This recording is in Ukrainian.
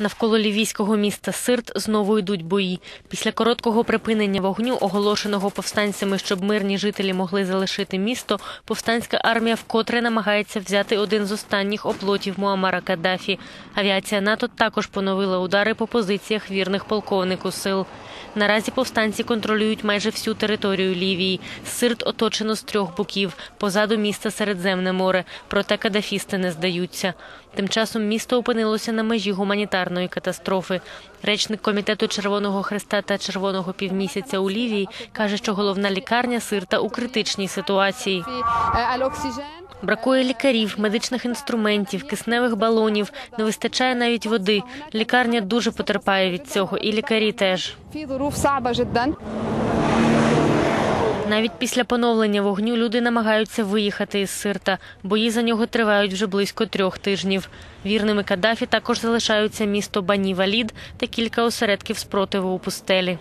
Навколо лівійського міста Сирт знову йдуть бої. Після короткого припинення вогню, оголошеного повстанцями, щоб мирні жителі могли залишити місто, повстанська армія вкотре намагається взяти один з останніх оплотів Муамара Каддафі. Авіація НАТО також поновила удари по позиціях вірних полковнику сил. Наразі повстанці контролюють майже всю територію Лівії. Сирт оточено з трьох боків. Позаду міста Середземне море. Проте кадафісти не здаються. Тим часом місто опинилося на межі гуманітарної гуманітарної катастрофи. Речник комітету Червоного Хреста та Червоного півмісяця у Лівії каже, що головна лікарня сирта у критичній ситуації. Бракує лікарів, медичних інструментів, кисневих балонів, не вистачає навіть води. Лікарня дуже потерпає від цього, і лікарі теж. Навіть після поновлення вогню люди намагаються виїхати із Сирта. Бої за нього тривають вже близько трьох тижнів. Вірними Каддафі також залишаються місто Бані Валід та кілька осередків спротиву у пустелі.